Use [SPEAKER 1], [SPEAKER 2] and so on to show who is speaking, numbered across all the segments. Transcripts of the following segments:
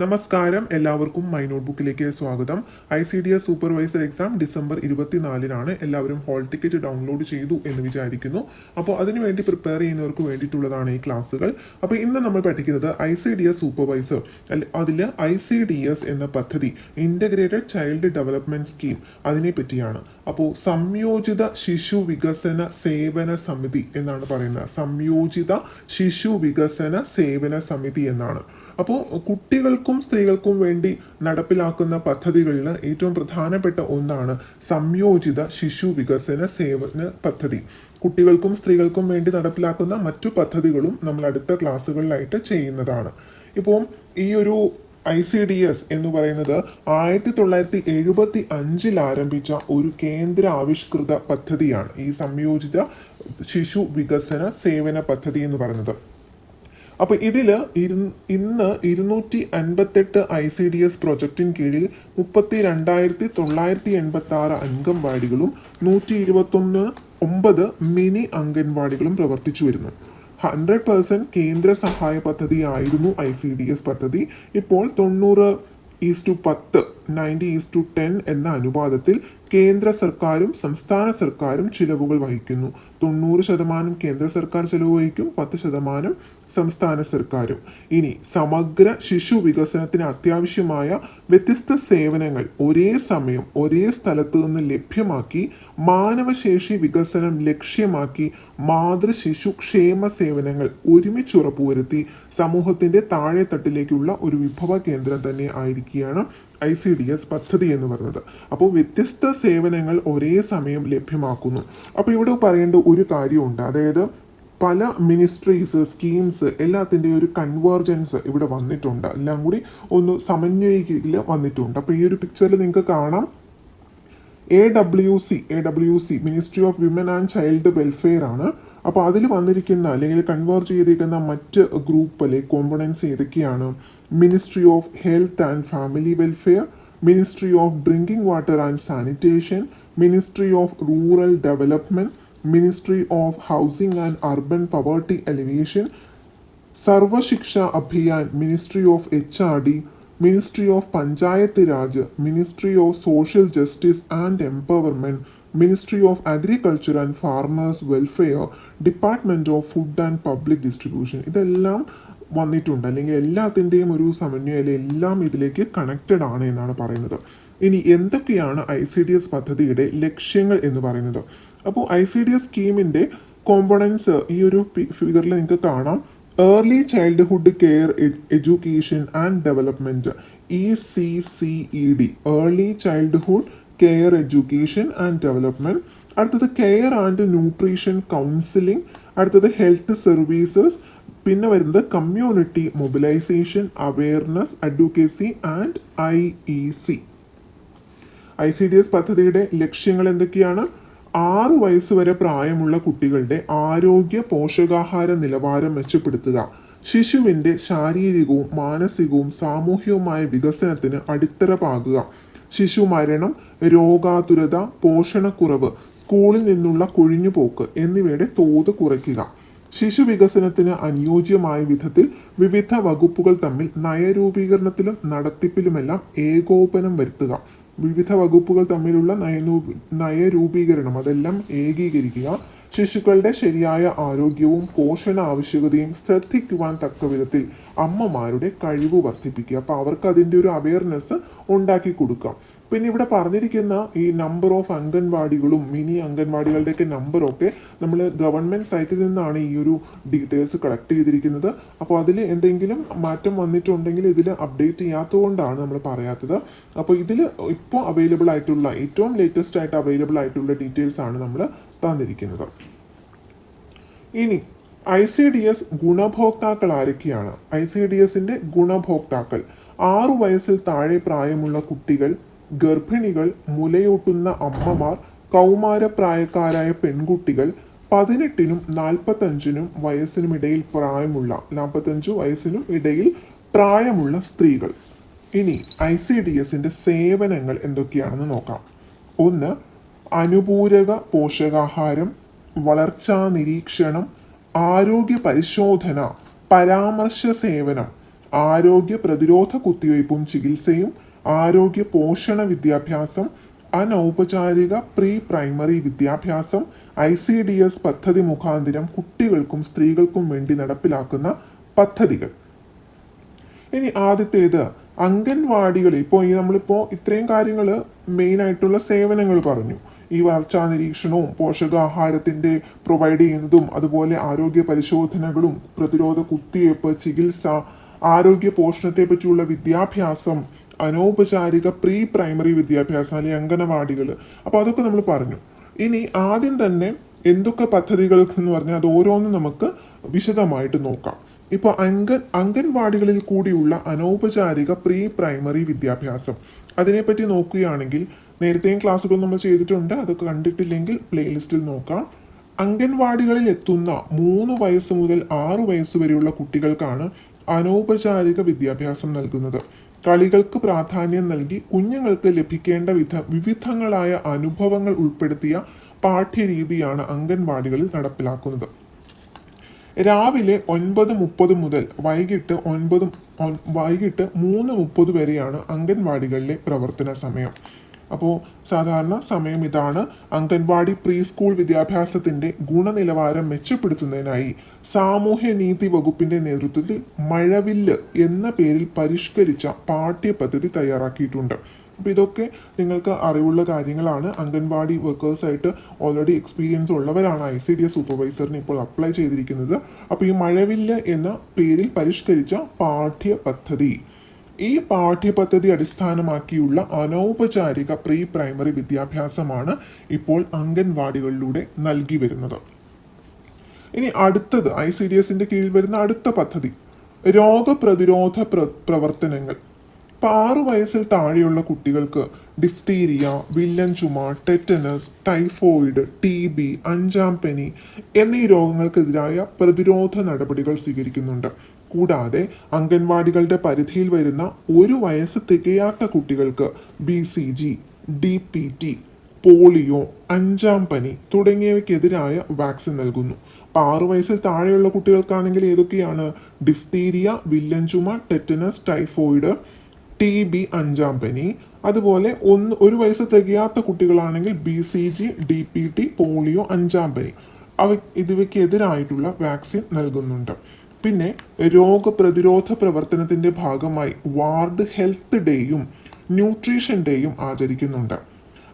[SPEAKER 1] നമസ്കാരം. എല്ലാവർക്കും മൈ നോട്ട്ബുക്കിലേക്ക് സ്വാഗതം. I C D S supervisor exam December ഇരുപത്തിനാലിനാണ്. എല്ലാവരും ഹോൾ ടിക്കറ്റ് ഡൗൺലോഡ് ചെയ്തു എന്ന് വിചാരിക്കുന്നു. അപ്പോൾ അതിനുവേണ്ടി പ്രിപ്പയർ ചെയ്യുന്നവർക്ക് വേണ്ടിയിട്ടുള്ളതാണ് ഈ ക്ലാസ്സുകൾ. അപ്പോൾ ഇന്ന് നമ്മൾ പഠിക്കുന്നത് I C D S supervisor അതിൽ ഐ സി ഡി എസ് എന്ന പദ്ധതി ഇന്റഗ്രേറ്റഡ് ചൈൽഡ് ഡെവലപ്മെന്റ് സ്കീം അതിനെ പറ്റിയാണ്. അപ്പോൾ സംയോജിത ശിശു വികസന സേവന സമിതി എന്നാണ് പറയുന്നത്. സംയോജിത ശിശു വികസന സേവന സമിതി എന്നാണ്. അപ്പോൾ കുട്ടികൾക്കും സ്ത്രീകൾക്കും വേണ്ടി നടപ്പിലാക്കുന്ന പദ്ധതികളിൽ ഏറ്റവും പ്രധാനപ്പെട്ട ഒന്നാണ് സംയോജിത ശിശു വികസന സേവന പദ്ധതി. കുട്ടികൾക്കും സ്ത്രീകൾക്കും വേണ്ടി നടപ്പിലാക്കുന്ന മറ്റു പദ്ധതികളും നമ്മൾ അടുത്ത ക്ലാസ്സുകളിലായിട്ട് ചെയ്യുന്നതാണ്. ഇപ്പോൾ ഈ ഒരു ഐ സി ഡി എസ് എന്ന് പറയുന്നത് ആയിരത്തി തൊള്ളായിരത്തി എഴുപത്തി അഞ്ചിൽ ആരംഭിച്ച ഒരു കേന്ദ്ര ആവിഷ്കൃത പദ്ധതിയാണ് ഈ സംയോജിത ശിശു വികസന സേവന പദ്ധതി എന്ന് പറയുന്നത്. അപ്പൊ ഇരു- ഇന്ന് ഇരുന്നൂറ്റി അൻപത്തെട്ട് ഐ സി ഡി എസ് പ്രൊജക്ടിന് കീഴിൽ മുപ്പത്തി രണ്ടായിരത്തി തൊള്ളായിരത്തി എൺപത്തി ആറ് അംഗൻവാടികളും നൂറ്റി ഇരുപത്തൊന്ന് ഒമ്പത് മിനി അംഗൻവാടികളും പ്രവർത്തിച്ചു വരുന്നു. ഹൺഡ്രഡ് പേഴ്സെന്റ് കേന്ദ്ര സഹായ പദ്ധതി ആയിരുന്നു ഐ സി ഡി എസ് പദ്ധതി. ഇപ്പോൾ തൊണ്ണൂറ് ഈസ് ടു പത്ത് നയന്റി ഈസ് ടു ടെൻ എന്ന അനുപാതത്തിൽ കേന്ദ്ര സർക്കാരും സംസ്ഥാന സർക്കാരും ചിലവുകൾ വഹിക്കുന്നു. തൊണ്ണൂറ് ശതമാനം കേന്ദ്ര സർക്കാർ ചിലവ് വഹിക്കും പത്ത് ശതമാനം സംസ്ഥാന സർക്കാരും. ഇനി സമഗ്ര ശിശു വികസനത്തിന് അത്യാവശ്യമായ വ്യത്യസ്ത സേവനങ്ങൾ ഒരേ സമയം ഒരേ സ്ഥലത്ത് നിന്ന് ലഭ്യമാക്കി മാനവശേഷി വികസനം ലക്ഷ്യമാക്കി മാതൃ ശിശു ക്ഷേമ സേവനങ്ങൾ ഒരുമിച്ച് ഉറപ്പുവരുത്തി സമൂഹത്തിന്റെ താഴെത്തട്ടിലേക്കുള്ള ഒരു വിഭവ കേന്ദ്രം തന്നെ ആയിരിക്കുകയാണ് ഐ സി ഡി എസ് പദ്ധതി എന്ന് പറയുന്നത്. അപ്പോൾ വ്യത്യസ്ത സേവനങ്ങൾ ഒരേ സമയം ലഭ്യമാക്കുന്നു. അപ്പോൾ ഇവിടെ പറയേണ്ട ഒരു കാര്യമുണ്ട്. അതായത് പല മിനിസ്ട്രീസ് സ്കീംസ് എല്ലാത്തിന്റെയും ഒരു കൺവേർജൻസ് ഇവിടെ വന്നിട്ടുണ്ട്. എല്ലാം കൂടി ഒന്ന് സമന്വയിക്കിൽ വന്നിട്ടുണ്ട്. അപ്പോൾ ഈ ഒരു പിക്ചറിൽ നിങ്ങൾക്ക് കാണാം. A W C A W C ministry of women and child welfare ആണ്. അപ്പോൾ അതിൽ വന്നിരിക്കുന്ന അല്ലെങ്കിൽ കൺവേർട്ട് ചെയ്തിരിക്കുന്ന മറ്റ് ഗ്രൂപ്പ് അല്ലെ കോമ്പണൻസ് ഏതൊക്കെയാണ്? Ministry of health and family welfare ministry of drinking water and sanitation ministry of rural development ministry of housing and urban poverty alleviation Sarva Shiksha Abhiyan ministry of H R D ministry of Panchayat Raj ministry of social justice and empowerment ministry of agriculture and farmers welfare department of food and public distribution ഇതെല്ലാം വന്നിട്ടുണ്ട്. അല്ലെങ്കിൽ എല്ലാത്തിന്റെയും ഒരു സമന്വയം അല്ലെങ്കിൽ എല്ലാം ഇതിലേക്ക് connected ആണ് എന്നാണ് പറയുന്നത്. ഇനി എന്തൊക്കെയാണ് ഐ സി ഡി എസ് പദ്ധതിയുടെ ലക്ഷ്യങ്ങൾ എന്ന് പറയുന്നത്? അപ്പോൾ ഐ സി ഡി എസ് സ്കീമിന്റെ കോമ്പണൻസ് ഈ ഒരു ഫിഗറിൽ നിങ്ങൾക്ക് കാണാം. Early childhood care education and development E C C E D early childhood care education and development അടുത്തത് കെയർ ആൻഡ് ന്യൂട്രീഷൻ കൗൺസിലിംഗ് അടുത്തത് ഹെൽത്ത് സർവീസസ് പിന്നെ വരുന്നത് community mobilisation awareness advocacy and I E C I C D S പദ്ധതിയുടെ ലക്ഷ്യങ്ങൾ എന്തൊക്കെയാണ്? ആറു വയസ്സ് വരെ പ്രായമുള്ള കുട്ടികളുടെ ആരോഗ്യ പോഷകാഹാര നിലവാരം മെച്ചപ്പെടുത്തുക. ശിശുവിന്റെ ശാരീരികവും മാനസികവും സാമൂഹികവുമായ വികസനത്തിന് അടിത്തറ പാകുക. ശിശു മരണം രോഗാതുരത പോഷണക്കുറവ് സ്കൂളിൽ നിന്നുള്ള കൊഴിഞ്ഞുപോക്ക് എന്നിവയുടെ തോത് കുറയ്ക്കുക. ശിശു വികസനത്തിന് അനുയോജ്യമായ വിധത്തിൽ വിവിധ വകുപ്പുകൾ തമ്മിൽ നയരൂപീകരണത്തിലും നടത്തിപ്പിലുമെല്ലാം ഏകോപനം വരുത്തുക. വിവിധ വകുപ്പുകൾ തമ്മിലുള്ള നയനൂ നയരൂപീകരണം അതെല്ലാം ഏകീകരിക്കുക. ശിശുക്കളുടെ ശരിയായ ആരോഗ്യവും പോഷണ ആവശ്യകതയും ശ്രദ്ധിക്കുവാൻ തക്ക വിധത്തിൽ അമ്മമാരുടെ കഴിവ് വർദ്ധിപ്പിക്കുക. അപ്പൊ അവർക്ക് അതിന്റെ ഒരു അവയർനെസ് ഉണ്ടാക്കി കൊടുക്കാം. പിന്നെ ഇവിടെ പറഞ്ഞിരിക്കുന്ന ഈ നമ്പർ ഓഫ് അംഗൻവാടികളും മിനി അംഗൻവാടികളുടെയൊക്കെ നമ്പറൊക്കെ നമ്മൾ ഗവൺമെന്റ് സൈറ്റിൽ നിന്നാണ് ഈ ഒരു ഡീറ്റെയിൽസ് കളക്ട് ചെയ്തിരിക്കുന്നത്. അപ്പോൾ അതിൽ എന്തെങ്കിലും മാറ്റം വന്നിട്ടുണ്ടെങ്കിൽ ഇതിൽ അപ്ഡേറ്റ് ചെയ്യാത്തതുകൊണ്ടാണ് നമ്മൾ പറയാത്തത്. അപ്പോൾ ഇതിൽ ഇപ്പോൾ അവൈലബിൾ ആയിട്ടുള്ള ഏറ്റവും ലേറ്റസ്റ്റ് ആയിട്ട് അവൈലബിൾ ആയിട്ടുള്ള ഡീറ്റെയിൽസ് ആണ് നമ്മൾ തന്നിരിക്കുന്നത് ഇനി ഐ സി ഡി എസ് ഗുണഭോക്താക്കൾ ആരൊക്കെയാണ്? ഐ സി ഡി എസിന്റെ ഗുണഭോക്താക്കൾ. ആറു വയസ്സിൽ താഴെ പ്രായമുള്ള കുട്ടികൾ ഗർഭിണികൾ മുലയൂട്ടുന്ന അമ്മമാർ കൗമാരപ്രായക്കാരായ പെൺകുട്ടികൾ പതിനെട്ടിനും നാൽപ്പത്തഞ്ചിനും വയസ്സിനും ഇടയിൽ പ്രായമുള്ള നാൽപ്പത്തഞ്ചു വയസ്സിനും ഇടയിൽ പ്രായമുള്ള സ്ത്രീകൾ. ഇനി ഐ സി ഡി എസിന്റെ സേവനങ്ങൾ എന്തൊക്കെയാണെന്ന് നോക്കാം. ഒന്ന് അനുപൂരക പോഷകാഹാരം വളർച്ചാ നിരീക്ഷണം ആരോഗ്യ പരിശോധന പരാമർശ സേവനം ആരോഗ്യ പ്രതിരോധ കുത്തിവയ്പും ചികിത്സയും ആരോഗ്യ പോഷണ വിദ്യാഭ്യാസം അനൗപചാരിക പ്രീ പ്രൈമറി വിദ്യാഭ്യാസം ഐ സി ഡി എസ് പദ്ധതി മുഖാന്തരം കുട്ടികൾക്കും സ്ത്രീകൾക്കും വേണ്ടി നടപ്പിലാക്കുന്ന പദ്ധതികൾ. ഇനി ആദ്യത്തേത് അംഗൻവാടികളിൽ ഇപ്പോൾ ഈ നമ്മളിപ്പോൾ ഇത്രയും കാര്യങ്ങൾ മെയിനായിട്ടുള്ള സേവനങ്ങൾ പറഞ്ഞു. ഈ വളർച്ചാ നിരീക്ഷണവും പോഷകാഹാരത്തിന്റെ പ്രൊവൈഡ് ചെയ്യുന്നതും അതുപോലെ ആരോഗ്യ പരിശോധനകളും പ്രതിരോധ കുത്തിവയ്പ്പ് ചികിത്സ ആരോഗ്യ പോഷണത്തെ പറ്റിയുള്ള വിദ്യാഭ്യാസം അനൗപചാരിക പ്രീ പ്രൈമറി വിദ്യാഭ്യാസം അല്ലെങ്കിൽ അംഗനവാടികൾ. അപ്പോൾ അതൊക്കെ നമ്മൾ പറഞ്ഞു. ഇനി ആദ്യം തന്നെ എന്തൊക്കെ പദ്ധതികൾ എന്ന് പറഞ്ഞാൽ അത് ഓരോന്നും നമുക്ക് വിശദമായിട്ട് നോക്കാം. ഇപ്പോൾ അംഗൻ അംഗൻവാടികളിൽ കൂടിയുള്ള അനൗപചാരിക പ്രീ പ്രൈമറി വിദ്യാഭ്യാസം. അതിനെപ്പറ്റി നോക്കുകയാണെങ്കിൽ നേരത്തെയും ക്ലാസ്സുകൾ നമ്മൾ ചെയ്തിട്ടുണ്ട്. അതൊക്കെ കണ്ടിട്ടില്ലെങ്കിൽ പ്ലേലിസ്റ്റിൽ നോക്കാം. അംഗൻവാടികളിൽ എത്തുന്ന മൂന്ന് വയസ്സ് മുതൽ ആറു വയസ്സ് വരെയുള്ള കുട്ടികൾക്കാണ് അനൗപചാരിക വിദ്യാഭ്യാസം നൽകുന്നത്. കളികൾക്ക് പ്രാധാന്യം നൽകി കുഞ്ഞുങ്ങൾക്ക് ലഭിക്കേണ്ട വിധ വിവിധങ്ങളായ അനുഭവങ്ങൾ ഉൾപ്പെടുത്തിയ പാഠ്യരീതിയാണ് അംഗൻവാടികളിൽ നടപ്പിലാക്കുന്നത്. രാവിലെ ഒൻപത് മുപ്പത് മുതൽ വൈകിട്ട് ഒൻപത് ഒൻ- വൈകിട്ട് മൂന്ന് മുപ്പത് വരെയാണ് അംഗൻവാടികളിലെ പ്രവർത്തന സമയം. അപ്പോൾ സാധാരണ സമയം ഇതാണ് അംഗൻവാടി പ്രീ സ്കൂൾ വിദ്യാഭ്യാസത്തിന്റെ ഗുണനിലവാരം മെച്ചപ്പെടുത്തുന്നതിനായി സാമൂഹ്യനീതി വകുപ്പിന്റെ നേതൃത്വത്തിൽ മഴവില്ല് എന്ന പേരിൽ പരിഷ്കരിച്ച പാഠ്യപദ്ധതി തയ്യാറാക്കിയിട്ടുണ്ട്. അപ്പോൾ ഇതൊക്കെ നിങ്ങൾക്ക് അറിവുള്ള കാര്യങ്ങളാണ്. അംഗൻവാടി വർക്കേഴ്സായിട്ട് ഓൾറെഡി എക്സ്പീരിയൻസ് ഉള്ളവരാണ് ഐ സി ഡി എസ് സൂപ്പർവൈസറിന് ഇപ്പോൾ അപ്ലൈ ചെയ്തിരിക്കുന്നത്. അപ്പോൾ ഈ മഴവില്ല് എന്ന പേരിൽ പരിഷ്കരിച്ച പാഠ്യപദ്ധതി ഈ പാഠ്യപദ്ധതി അടിസ്ഥാനമാക്കിയുള്ള അനൗപചാരിക പ്രീ പ്രൈമറി വിദ്യാഭ്യാസമാണ് ഇപ്പോൾ അംഗൻവാടികളിലൂടെ നൽകി വരുന്നത്. ഇനി അടുത്തത് ഐ സി ഡി എസിന്റെ കീഴിൽ വരുന്ന അടുത്ത പദ്ധതി രോഗപ്രതിരോധ പ്ര പ്രവർത്തനങ്ങൾ. ഇപ്പൊ ആറു വയസ്സിൽ താഴെയുള്ള കുട്ടികൾക്ക് ഡിഫ്തീരിയ വില്ലൻ ചുമ ടെറ്റനസ് ടൈഫോയിഡ് ടി ബി അഞ്ചാം പനി എന്നീ രോഗങ്ങൾക്കെതിരായ പ്രതിരോധ നടപടികൾ സ്വീകരിക്കുന്നുണ്ട്. കൂടാതെ അംഗൻവാടികളുടെ പരിധിയിൽ വരുന്ന ഒരു വയസ്സ് തികയാത്ത കുട്ടികൾക്ക് B C G D P T polio അഞ്ചാം പനി തുടങ്ങിയവയ്ക്കെതിരായ വാക്സിൻ നൽകുന്നു. അപ്പൊ ആറു വയസ്സിൽ താഴെയുള്ള കുട്ടികൾക്കാണെങ്കിൽ ഏതൊക്കെയാണ്? ഡിഫ്തീരിയ വില്ലൻ ചുമ ടെറ്റനസ് ടൈഫോയിഡ് ടി ബി അഞ്ചാം പനി. അതുപോലെ ഒന്ന് ഒരു വയസ്സ് തികയാത്ത കുട്ടികളാണെങ്കിൽ B C G D P T polio അഞ്ചാം പനി. അവ ഇതിവയ്ക്കെതിരായിട്ടുള്ള വാക്സിൻ നൽകുന്നുണ്ട്. പിന്നെ രോഗപ്രതിരോധ പ്രവർത്തനത്തിന്റെ ഭാഗമായി വാർഡ് ഹെൽത്ത് ഡേയും ന്യൂട്രീഷൻ ഡേയും ആചരിക്കുന്നുണ്ട്.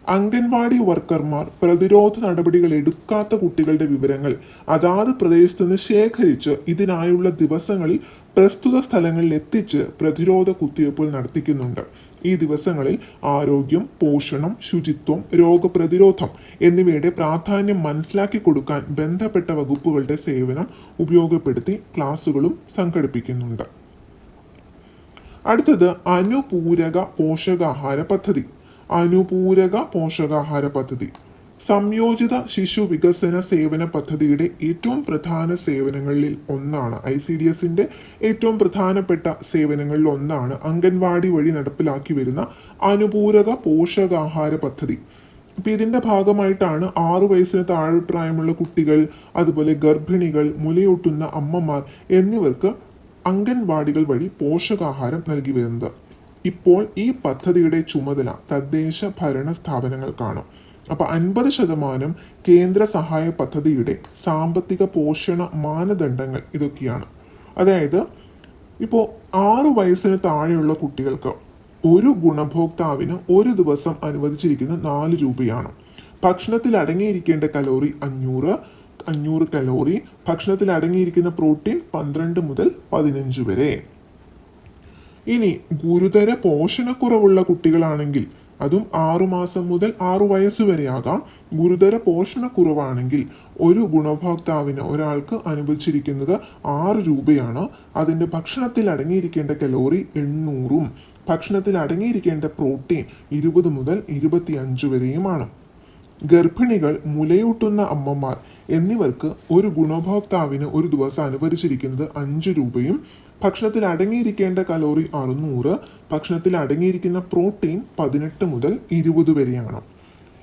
[SPEAKER 1] അംഗൻവാടി വർക്കർമാർ പ്രതിരോധ നടപടികൾ എടുക്കാത്ത കുട്ടികളുടെ വിവരങ്ങൾ അതാത് പ്രദേശത്ത് നിന്ന് ശേഖരിച്ച് ഇതിനായുള്ള ദിവസങ്ങളിൽ പ്രസ്തുത സ്ഥലങ്ങളിൽ എത്തിച്ച് പ്രതിരോധ കുത്തിവയ്പ്പുകൾ നടത്തിക്കുന്നുണ്ട്. ഈ ദിവസങ്ങളിൽ ആരോഗ്യം പോഷണം ശുചിത്വം രോഗപ്രതിരോധം എന്നിവയുടെ പ്രാധാന്യം മനസ്സിലാക്കി കൊടുക്കാൻ ബന്ധപ്പെട്ട വകുപ്പുകളുടെ സേവനം ഉപയോഗപ്പെടുത്തി ക്ലാസുകളും സംഘടിപ്പിക്കുന്നുണ്ട്. അടുത്തത് അനുപൂരക പോഷകാഹാര പദ്ധതി. അനുപൂരക പോഷകാഹാര പദ്ധതി. സംയോജിത ശിശു വികസന സേവന പദ്ധതിയുടെ ഏറ്റവും പ്രധാന സേവനങ്ങളിൽ ഒന്നാണ്. ഐ സി ഡി എസിന്റെ ഏറ്റവും പ്രധാനപ്പെട്ട സേവനങ്ങളിൽ ഒന്നാണ് അംഗൻവാടി വഴി നടപ്പിലാക്കി വരുന്ന അനുപൂരക പോഷകാഹാര പദ്ധതി. അപ്പൊ ഇതിന്റെ ഭാഗമായിട്ടാണ് ആറു വയസ്സിന് താഴെ പ്രായമുള്ള കുട്ടികൾ അതുപോലെ ഗർഭിണികൾ മുലയൂട്ടുന്ന അമ്മമാർ എന്നിവർക്ക് അംഗൻവാടികൾ വഴി പോഷകാഹാരം നൽകി വരുന്നത്. ഇപ്പോൾ ഈ പദ്ധതിയുടെ ചുമതല തദ്ദേശ ഭരണ സ്ഥാപനങ്ങൾക്കാണ്. അപ്പൊ അൻപത് ശതമാനം കേന്ദ്ര സഹായ പദ്ധതിയുടെ സാമ്പത്തിക പോഷണ മാനദണ്ഡങ്ങൾ ഇതൊക്കെയാണ്. അതായത് ഇപ്പോൾ ആറു വയസ്സിന് താഴെയുള്ള കുട്ടികൾക്ക് ഒരു ഗുണഭോക്താവിന് ഒരു ദിവസം അനുവദിച്ചിരിക്കുന്ന നാല് രൂപയാണ്. ഭക്ഷണത്തിൽ അടങ്ങിയിരിക്കേണ്ട കലോറി അഞ്ഞൂറ് അഞ്ഞൂറ് കലോറി ഭക്ഷണത്തിൽ അടങ്ങിയിരിക്കുന്ന പ്രോട്ടീൻ പന്ത്രണ്ട് മുതൽ പതിനഞ്ച് വരെ. ഇനി ഗുരുതര പോഷണക്കുറവുള്ള കുട്ടികളാണെങ്കിൽ അതും ആറുമാസം മുതൽ ആറു വയസ്സ് വരെയാകാം. ഗുരുതര പോഷണക്കുറവാണെങ്കിൽ ഒരു ഗുണഭോക്താവിന് ഒരാൾക്ക് അനുവദിച്ചിരിക്കുന്നത് ആറ് രൂപയാണ്. അതിന്റെ ഭക്ഷണത്തിൽ അടങ്ങിയിരിക്കേണ്ട കലോറി എണ്ണൂറും. ഭക്ഷണത്തിൽ അടങ്ങിയിരിക്കേണ്ട പ്രോട്ടീൻ ഇരുപത് മുതൽ ഇരുപത്തിയഞ്ച് വരെയുമാണ്. ഗർഭിണികൾ മുലയൂട്ടുന്ന അമ്മമാർ എന്നിവർക്ക് ഒരു ഗുണഭോക്താവിന് ഒരു ദിവസം അനുവദിച്ചിരിക്കുന്നത് അഞ്ച് രൂപയും ഭക്ഷണത്തിൽ അടങ്ങിയിരിക്കേണ്ട കലോറി അറുന്നൂറ് ഭക്ഷണത്തിൽ അടങ്ങിയിരിക്കുന്ന പ്രോട്ടീൻ പതിനെട്ട് മുതൽ ഇരുപത് വരെയാണ്.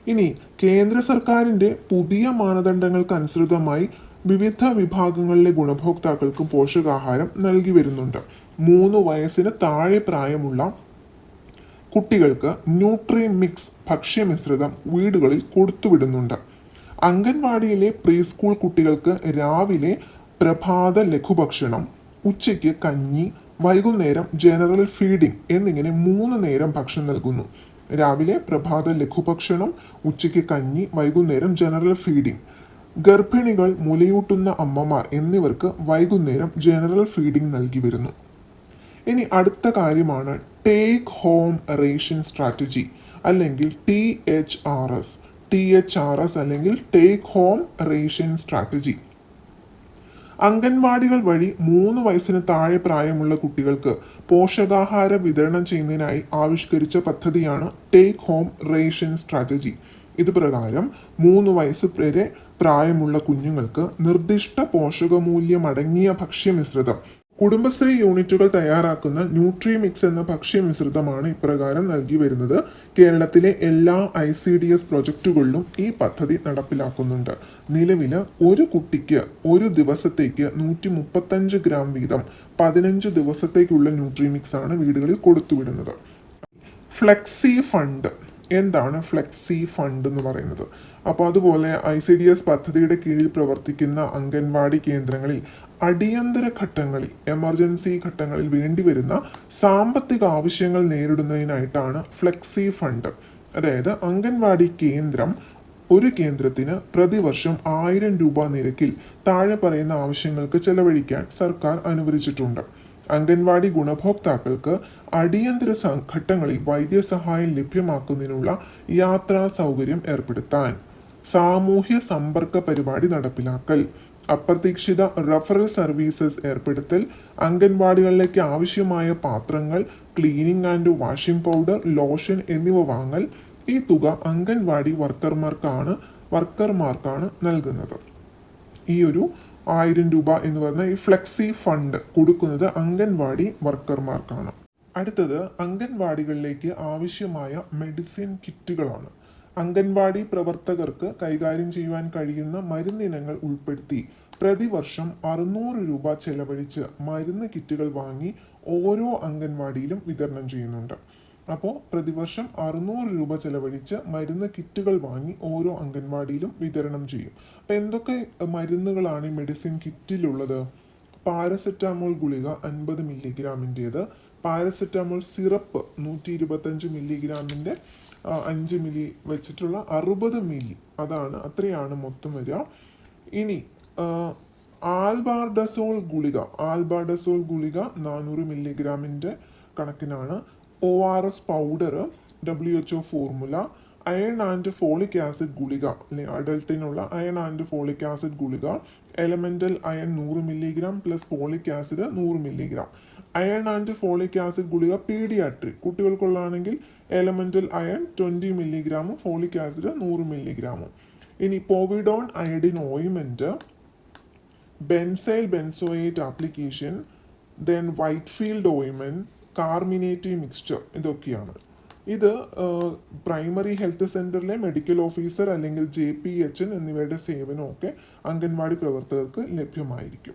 [SPEAKER 1] ഇനി കേന്ദ്ര സർക്കാരിന്റെ പുതിയ മാനദണ്ഡങ്ങൾക്കനുസൃതമായി വിവിധ വിഭാഗങ്ങളിലെ ഗുണഭോക്താക്കൾക്ക് പോഷകാഹാരം നൽകി വരുന്നുണ്ട്. മൂന്ന് വയസ്സിന് താഴെ പ്രായമുള്ള കുട്ടികൾക്ക് ന്യൂട്രി മിക്സ് ഭക്ഷ്യമിശ്രിതം വീടുകളിൽ കൊടുത്തുവിടുന്നുണ്ട് അംഗൻവാടിയിലെ പ്രീ സ്കൂൾ കുട്ടികൾക്ക് രാവിലെ പ്രഭാത ലഘുഭക്ഷണം ഉച്ചയ്ക്ക് കഞ്ഞി വൈകുന്നേരം ജനറൽ ഫീഡിംഗ് എന്നിങ്ങനെ മൂന്ന് നേരം ഭക്ഷണം നൽകുന്നു. രാവിലെ പ്രഭാത ലഘുഭക്ഷണം ഉച്ചയ്ക്ക് കഞ്ഞി വൈകുന്നേരം ജനറൽ ഫീഡിംഗ്. ഗർഭിണികൾ മുലയൂട്ടുന്ന അമ്മമാർ എന്നിവർക്ക് വൈകുന്നേരം ജനറൽ ഫീഡിംഗ് നൽകി വരുന്നു. ഇനി അടുത്ത കാര്യമാണ് ടേക്ക് ഹോം റേഷൻ സ്ട്രാറ്റജി അല്ലെങ്കിൽ T H R S T H R S അല്ലെങ്കിൽ ടേക്ക് ഹോം റേഷൻ സ്ട്രാറ്റജി അംഗൻവാടികൾ വഴി മൂന്ന് വയസ്സിന് താഴെ പ്രായമുള്ള കുട്ടികൾക്ക് പോഷകാഹാരം വിതരണം ചെയ്യുന്നതിനായി ആവിഷ്കരിച്ച പദ്ധതിയാണ് ടേക്ക് ഹോം റേഷൻ സ്ട്രാറ്റജി ഇത് പ്രകാരം മൂന്ന് വയസ്സ് വരെ പ്രായമുള്ള കുഞ്ഞുങ്ങൾക്ക് നിർദ്ദിഷ്ട പോഷകമൂല്യമടങ്ങിയ ഭക്ഷ്യമിശ്രിതം കുടുംബശ്രീ യൂണിറ്റുകൾ തയ്യാറാക്കുന്ന ന്യൂട്രിമിക്സ് എന്ന ഭക്ഷ്യ മിശ്രിതമാണ് ഇപ്രകാരം നൽകി വരുന്നത്. കേരളത്തിലെ എല്ലാ ഐ സി ഡി എസ് പ്രൊജക്റ്റുകളിലും ഈ പദ്ധതി നടപ്പിലാക്കുന്നുണ്ട്. നിലവിൽ ഒരു കുട്ടിക്ക് ഒരു ദിവസത്തേക്ക് നൂറ്റി മുപ്പത്തഞ്ച് ഗ്രാം വീതം പതിനഞ്ച് ദിവസത്തേക്കുള്ള ന്യൂട്രിമിക്സ് ആണ് വീടുകളിൽ കൊടുത്തുവിടുന്നത്. Flexi fund. എന്താണ് ഫ്ലെക്സി ഫണ്ട് എന്ന് പറയുന്നത്? അപ്പോൾ അതുപോലെ ഐ സി ഡി എസ് പദ്ധതിയുടെ കീഴിൽ പ്രവർത്തിക്കുന്ന അംഗൻവാടി കേന്ദ്രങ്ങളിൽ അടിയന്തര ഘട്ടങ്ങളിൽ എമർജൻസി ഘട്ടങ്ങളിൽ വേണ്ടിവരുന്ന സാമ്പത്തിക ആവശ്യങ്ങൾ നേരിടുന്നതിനായിട്ടാണ് ഫ്ലെക്സി ഫണ്ട്. അതായത് അംഗൻവാടി കേന്ദ്രം ഒരു കേന്ദ്രത്തിന് പ്രതിവർഷം ആയിരം രൂപ നിരക്കിൽ താഴെ പറയുന്ന ആവശ്യങ്ങൾക്ക് ചെലവഴിക്കാൻ സർക്കാർ അനുവദിച്ചിട്ടുണ്ട്. അംഗൻവാടി ഗുണഭോക്താക്കൾക്ക് അടിയന്തര ഘട്ടങ്ങളിൽ വൈദ്യസഹായം ലഭ്യമാക്കുന്നതിനുള്ള യാത്രാ സൗകര്യം ഏർപ്പെടുത്താൻ. സാമൂഹ്യ സമ്പർക്ക പരിപാടി നടപ്പിലാക്കൽ. അപ്രതീക്ഷിത റഫറൽ സർവീസസ് ഏർപ്പെടുത്തൽ അംഗൻവാടികളിലേക്ക് ആവശ്യമായ പാത്രങ്ങൾ cleaning and washing powder lotion എന്നിവ വാങ്ങൽ. ഈ തുക അംഗൻവാടി വർക്കർമാർക്കാണ് വർക്കർമാർക്കാണ് നൽകുന്നത്. ഈ ഒരു ആയിരം രൂപ എന്ന് പറയുന്ന ഈ ഫ്ലെക്സി ഫണ്ട് കൊടുക്കുന്നത് അംഗൻവാടി വർക്കർമാർക്കാണ്. അടുത്തത് അംഗൻവാടികളിലേക്ക് ആവശ്യമായ മെഡിസിൻ കിറ്റുകളാണ് അംഗൻവാടി പ്രവർത്തകർക്ക് കൈകാര്യം ചെയ്യുവാൻ കഴിയുന്ന മരുന്നിനങ്ങൾ ഉൾപ്പെടുത്തി പ്രതിവർഷം അറുന്നൂറ് രൂപ ചെലവഴിച്ച് മരുന്ന് കിറ്റുകൾ വാങ്ങി ഓരോ അംഗൻവാടിയിലും വിതരണം ചെയ്യുന്നുണ്ട്. അപ്പോൾ പ്രതിവർഷം അറുന്നൂറ് രൂപ ചെലവഴിച്ച് മരുന്ന് കിറ്റുകൾ വാങ്ങി ഓരോ അംഗൻവാടിയിലും വിതരണം ചെയ്യും. അപ്പോൾ എന്തൊക്കെ മരുന്നുകളാണ് ഈ മെഡിസിൻ കിറ്റിലുള്ളത്? പാരസെറ്റാമോൾ ഗുളിക അൻപത് മില്ലിഗ്രാമിന്റേത്. പാരസെറ്റാമോൾ സിറപ്പ് നൂറ്റി ഇരുപത്തഞ്ച് മില്ലിഗ്രാമിന്റെ അഞ്ച് മില്ലി വെച്ചിട്ടുള്ള അറുപത് മില്ലി. അതാണ് അത്രയാണ് മൊത്തം വരിക. ഇനി ആൽബാർഡസോൾ ഗുളിക. ആൽബാർഡസോൾ ഗുളിക നാനൂറ് മില്ലിഗ്രാമിന്റെ കണക്കിനാണ്. O R S powder W H O formula iron and folic acid ഗുളിക അല്ലെങ്കിൽ അഡൾട്ടിനുള്ള അയൺ ആൻഡ് ഫോളിക് ആസിഡ് ഗുളിക എലമെന്റൽ അയൺ നൂറ് മില്ലിഗ്രാം പ്ലസ് ഫോളിക് ആസിഡ് നൂറ് milligram. Iron and folic acid ഗുളിക പീഡിയാട്രിക് കുട്ടികൾക്കുള്ളതാണെങ്കിൽ elemental iron twenty മില്ലിഗ്രാമും folic acid നൂറ് മില്ലിഗ്രാമും ഇനി povidone iodine ഓയിമെന്റ് benzyl benzoate application then white field ഓയിൻമെന്റ് carminative mixture ഇതൊക്കെയാണ്. ഇത് പ്രൈമറി ഹെൽത്ത് സെന്ററിലെ മെഡിക്കൽ ഓഫീസർ അല്ലെങ്കിൽ ജെ പി എച്ച് എൻ എന്നിവയുടെ സേവനമൊക്കെ അംഗൻവാടി പ്രവർത്തകർക്ക് ലഭ്യമായിരിക്കും.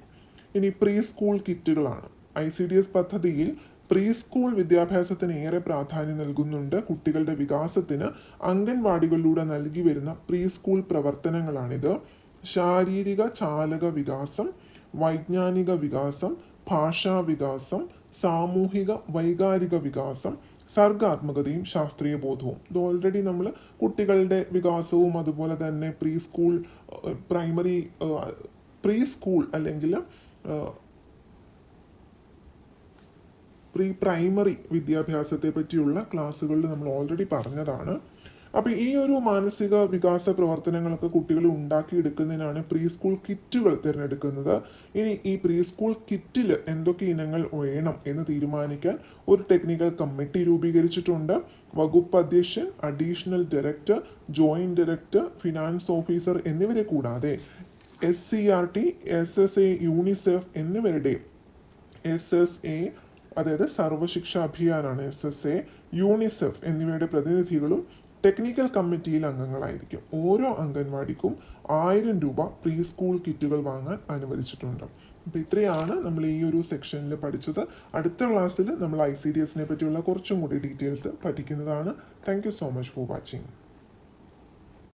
[SPEAKER 1] ഇനി പ്രീ സ്കൂൾ കിറ്റുകളാണ് ഐ സി ഡി എസ് പദ്ധതിയിൽ പ്രീ സ്കൂൾ വിദ്യാഭ്യാസത്തിന് ഏറെ പ്രാധാന്യം നൽകുന്നുണ്ട്. കുട്ടികളുടെ വികാസത്തിന് അംഗൻവാടികളിലൂടെ നൽകി വരുന്ന പ്രീ സ്കൂൾ പ്രവർത്തനങ്ങളാണിത്. ശാരീരിക ചാലക വികാസം വൈജ്ഞാനിക വികാസം ഭാഷാ വികാസം സാമൂഹിക വൈകാരിക വികാസം സർഗാത്മകതയും ശാസ്ത്രീയ ബോധവും. ഇത് ഓൾറെഡി നമ്മൾ കുട്ടികളുടെ വികാസവും അതുപോലെ തന്നെ pre school primary pre school അല്ലെങ്കിൽ പ്രീ പ്രൈമറി വിദ്യാഭ്യാസത്തെ പറ്റിയുള്ള ക്ലാസ്സുകളിൽ നമ്മൾ ഓൾറെഡി പറഞ്ഞതാണ്. അപ്പോൾ ഈ ഒരു മാനസിക വികാസ പ്രവർത്തനങ്ങളൊക്കെ കുട്ടികൾ ഉണ്ടാക്കിയെടുക്കുന്നതിനാണ് പ്രീ സ്കൂൾ കിറ്റുകൾ തിരഞ്ഞെടുക്കുന്നത്. ഇനി ഈ പ്രീ സ്കൂൾ കിറ്റിൽ എന്തൊക്കെ ഇനങ്ങൾ വേണം എന്ന് തീരുമാനിക്കാൻ ഒരു ടെക്നിക്കൽ കമ്മിറ്റി രൂപീകരിച്ചിട്ടുണ്ട്. വകുപ്പ് അധ്യക്ഷൻ additional director joint director finance officer എന്നിവരെ കൂടാതെ S C R T S S A UNICEF എന്നിവരുടെ എസ് എസ് എ അതായത് സർവശിക്ഷ അഭിയാനാണ് എസ് എസ് എ യൂണിസെഫ് എന്നിവയുടെ പ്രതിനിധികളും ടെക്നിക്കൽ കമ്മിറ്റിയിൽ അംഗങ്ങളായിരിക്കും. ഓരോ അംഗൻവാടിക്കും ആയിരം രൂപ പ്രീ സ്കൂൾ കിറ്റുകൾ വാങ്ങാൻ അനുവദിച്ചിട്ടുണ്ട്. അപ്പോൾ ഇത്രയാണ് നമ്മൾ ഈ ഒരു സെക്ഷനിൽ പഠിച്ചത്. അടുത്ത ക്ലാസ്സിൽ നമ്മൾ ഐ സി ഡി എസിനെ പറ്റിയുള്ള കുറച്ചും കൂടി ഡീറ്റെയിൽസ് പഠിക്കുന്നതാണ്. Thank you so much for watching.